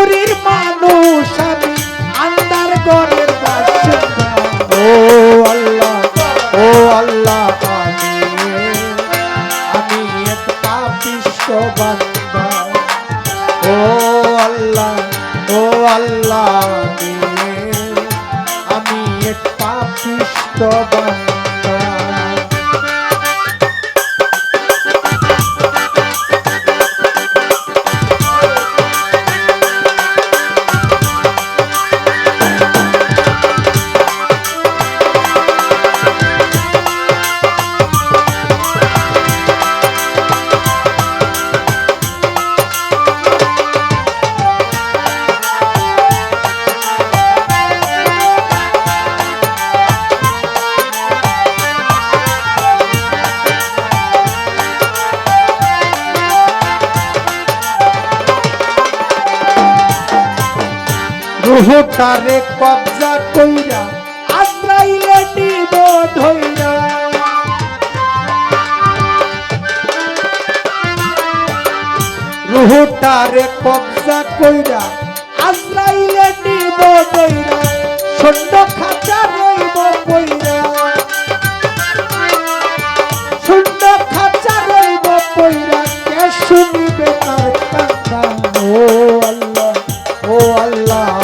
পুরীর মানুষ আমি আন্ধার ঘরের ও আল্লাহ ও আল্লাহ আমি আমি এক পাপিষ্ট বান্দা ও আল্লাহ ও আল্লাহ আমি আমি এক বান্দা রুহটারে কবজা কইরা, আশ্রাইলে নিব ধইরা রুহটারে কবজা কইরা, আশ্রাইলে নিব ধইরা সন্ড খাঁচা রইব কইরা শূন্য খাঁচা রইব পইরা, কে শুনিবে তার কান্না? ও আল্লাহ ও আল্লাহ।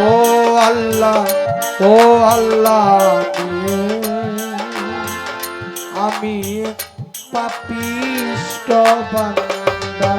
ও আল্লাহ ও আল্লাহ আমি পাপিষ্ট বান্দা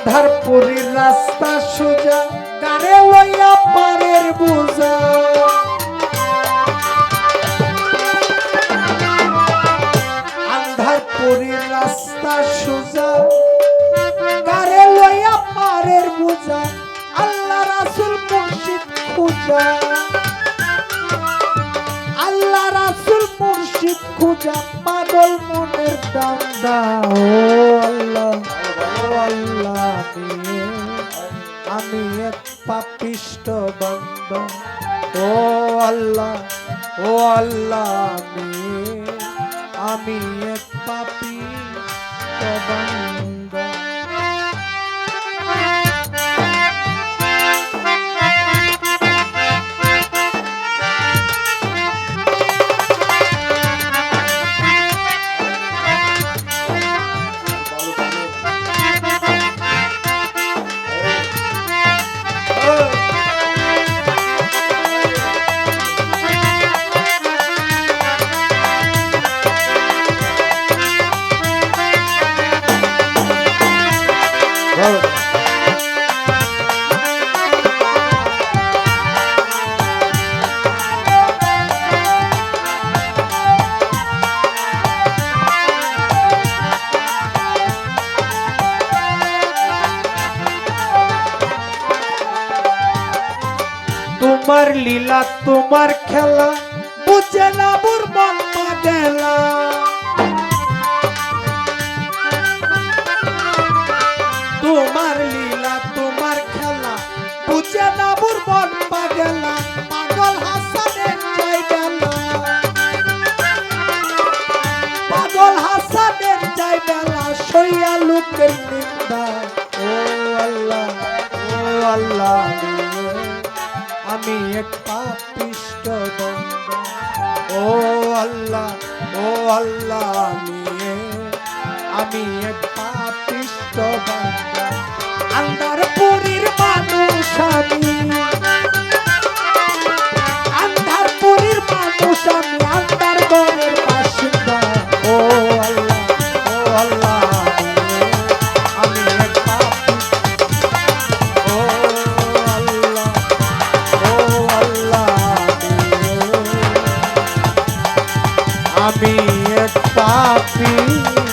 আন্ধার পুরীর রাস্তা সোজা গাড়ে লইয়া পারের বোঝা। আন্ধার পুরীর রাস্তা সোজা গাড়ে লইয়া পারের বোঝা, আল্লাহ রাসুল মুর্শিদ খুঁজা। আল্লাহ রাসুল মুর্শিদ খুঁজা, পাগল মনের দান্দা ও আল্লাহ। আল্লাহ আমি আমি এক পাপিষ্ট বন্ধ। ও আল্লাহ ও আল্লাহ আমি এক বন্ধ। তোমার লীলা, তোমার খেলা, বুঝে না বুর মম্মা দেলা তোমার লীলা, তোমার খেলা, বুঝে না বুর মন পাগেলা আমি এক পাপিষ্ট ও আল্লাহ ও আল্লাহ আমি আমি এক পাপিষ্ট বান্দা আন্দার আমি এক পাপী।